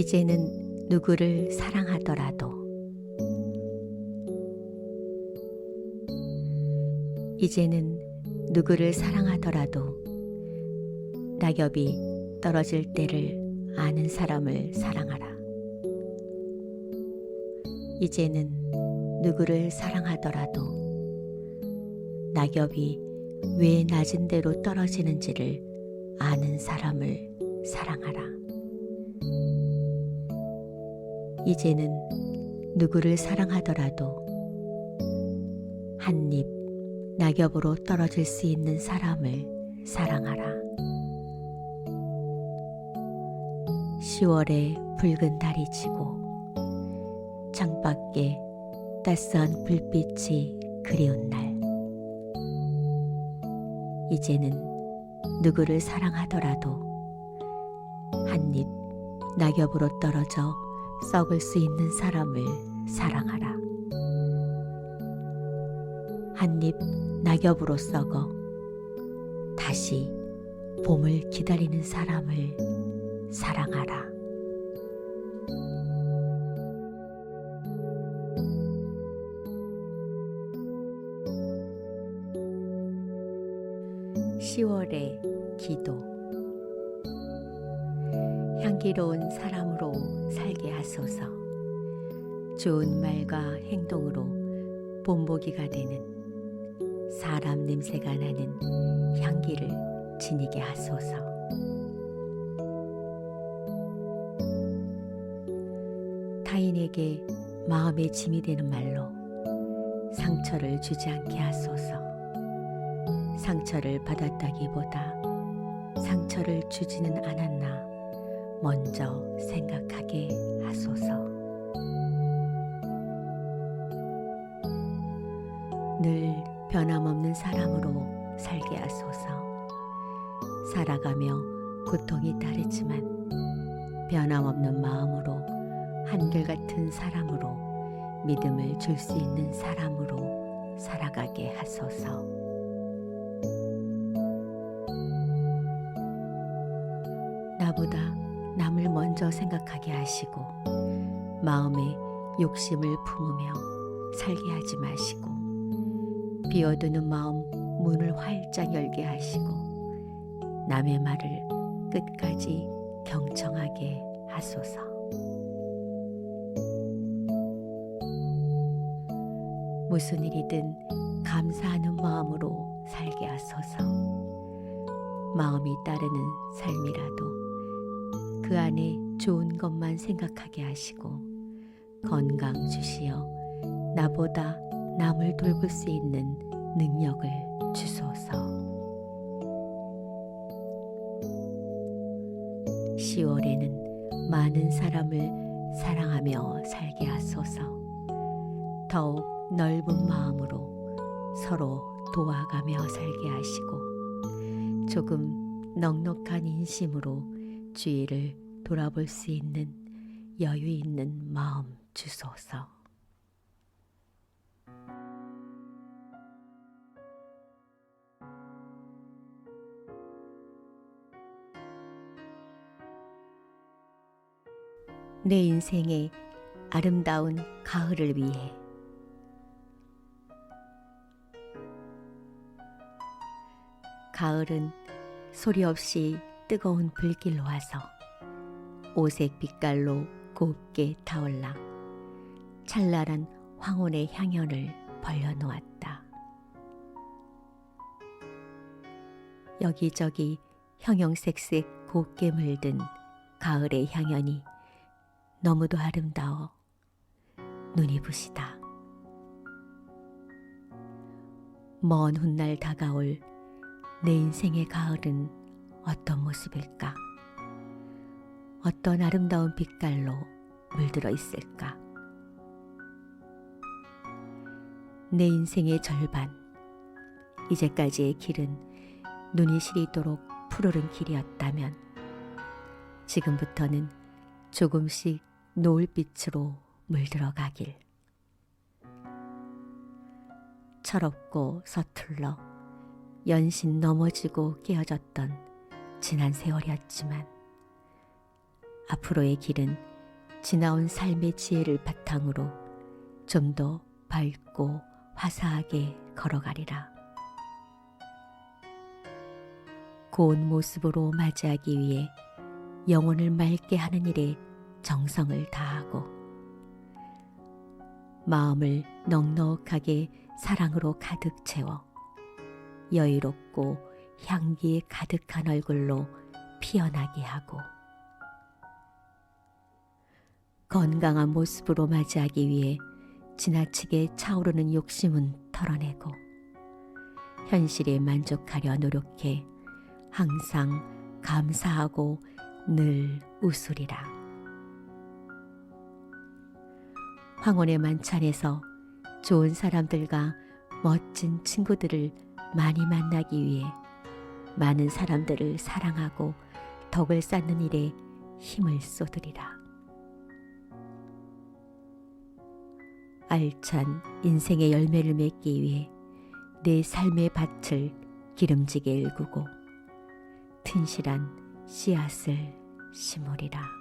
이제는 누구를 사랑하더라도 이제는 누구를 사랑하더라도 낙엽이 떨어질 때를 아는 사람을 사랑하라. 이제는 누구를 사랑하더라도 낙엽이 왜 낮은 데로 떨어지는지를 아는 사람을 사랑하라. 이제는 누구를 사랑하더라도 한 입 낙엽으로 떨어질 수 있는 사람을 사랑하라. 10월에 붉은 달이 지고 창밖에 따스한 불빛이 그리운 날. 이제는 누구를 사랑하더라도 한 입 낙엽으로 떨어져 썩을 수 있는 사람을 사랑하라. 한입 낙엽으로 썩어 다시 봄을 기다리는 사람을 사랑하라. (10월의) 기도 향기로운 사람으로 살게 하소서 좋은 말과 행동으로 본보기가 되는 사람 냄새가 나는 향기를 지니게 하소서. 타인에게 마음의 짐이 되는 말로 상처를 주지 않게 하소서. 상처를 받았다기보다 상처를 주지는 않았나 먼저 생각하게 하소서. 늘 변함없는 사람으로 살게 하소서. 살아가며 고통이 따르지만 변함없는 마음으로 한결같은 사람으로 믿음을 줄 수 있는 사람으로 살아가게 하소서. 나보다 남을 먼저 생각하게 하시고 마음에 욕심을 품으며 살게 하지 마시고 비어두는 마음 문을 활짝 열게 하시고 남의 말을 끝까지 경청하게 하소서. 무슨 일이든 감사하는 마음으로 살게 하소서. 마음이 따르는 삶이라도 그 안에 좋은 것만 생각하게 하시고 건강 주시어 나보다 남을 돌볼 수 있는 능력을 주소서. 10월에는 많은 사람을 사랑하며 살게 하소서. 더욱 넓은 마음으로 서로 도와가며 살게 하시고 조금 넉넉한 인심으로 주위를 돌아볼 수 있는 여유 있는 마음 주소서. 내 인생의 아름다운 가을을 위해 가을은 소리 없이 뜨거운 불길로 와서 오색 빛깔로 곱게 타올라 찬란한 황혼의 향연을 벌려놓았다. 여기저기 형형색색 곱게 물든 가을의 향연이 너무도 아름다워 눈이 부시다. 먼 훗날 다가올 내 인생의 가을은 어떤 모습일까? 어떤 아름다운 빛깔로 물들어 있을까? 내 인생의 절반, 이제까지의 길은 눈이 시리도록 푸르른 길이었다면 지금부터는 조금씩 노을빛으로 물들어 가길. 철없고 서툴러 연신 넘어지고 깨어졌던 지난 세월이었지만 앞으로의 길은 지나온 삶의 지혜를 바탕으로 좀 더 밝고 화사하게 걸어가리라. 고운 모습으로 맞이하기 위해 영혼을 맑게 하는 일에 정성을 다하고 마음을 넉넉하게 사랑으로 가득 채워 여유롭고 향기에 가득한 얼굴로 피어나게 하고 건강한 모습으로 맞이하기 위해 지나치게 차오르는 욕심은 털어내고 현실에 만족하려 노력해 항상 감사하고 늘 웃으리라. 황혼의 만찬에서 좋은 사람들과 멋진 친구들을 많이 만나기 위해 많은 사람들을 사랑하고 덕을 쌓는 일에 힘을 쏟으리라. 알찬 인생의 열매를 맺기 위해 내 삶의 밭을 기름지게 일구고 튼실한 씨앗을 심으리라.